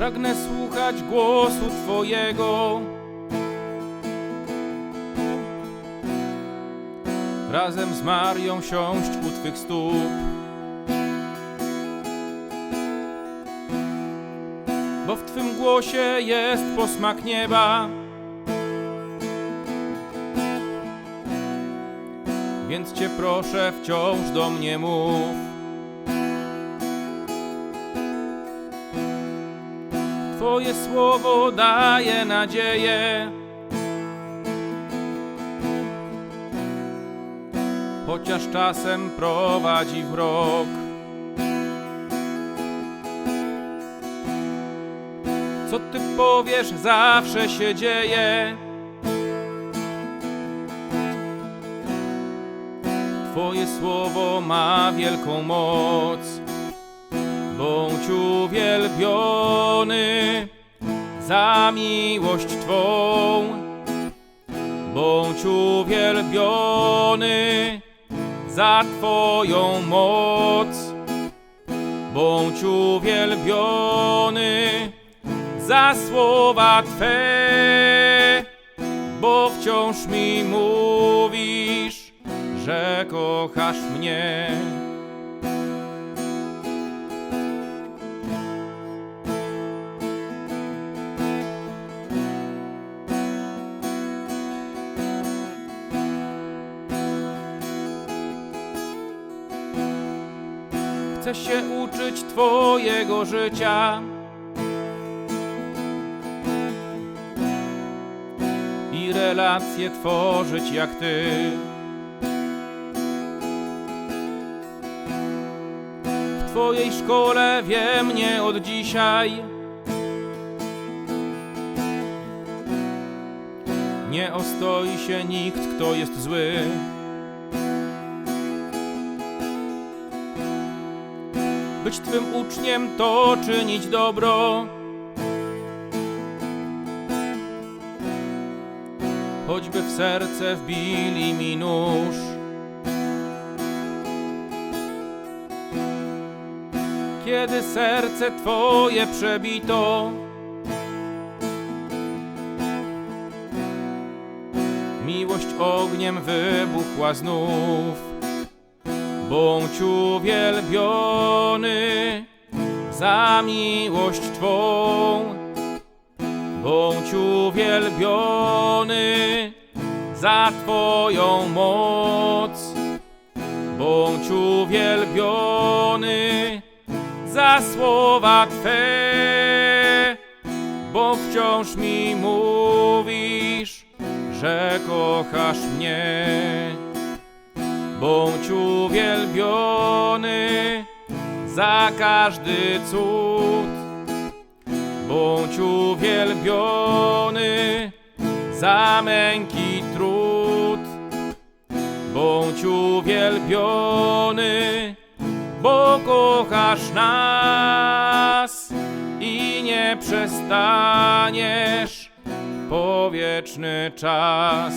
Pragnę słuchać głosu Twojego. Razem z Marią siąść u Twych stóp. Bo w Twym głosie jest posmak nieba. Więc Cię proszę wciąż do mnie mów. Twoje słowo daje nadzieję. Chociaż czasem prowadzi w rok. Co ty powiesz, zawsze się dzieje. Twoje słowo ma wielką moc. Bądź uwielbiony za miłość Twą. Bądź uwielbiony za Twoją moc. Bądź uwielbiony za słowa Twe, bo wciąż mi mówisz, że kochasz mnie. Chcę się uczyć Twojego życia. I relacje tworzyć jak Ty. W Twojej szkole wiem nie od dzisiaj. Nie ostoi się nikt, kto jest zły. Być Twym uczniem to czynić dobro. Choćby w serce wbili mi nóż. Kiedy serce Twoje przebito, miłość ogniem wybuchła znów. Bądź uwielbiony za miłość Twą. Bądź uwielbiony za Twoją moc. Bądź uwielbiony za słowa Twe, bo wciąż mi mówisz, że kochasz mnie. Bądź uwielbiony za każdy cud. Bądź uwielbiony za męki trud. Bądź uwielbiony, bo kochasz nas i nie przestaniesz po wieczny czas.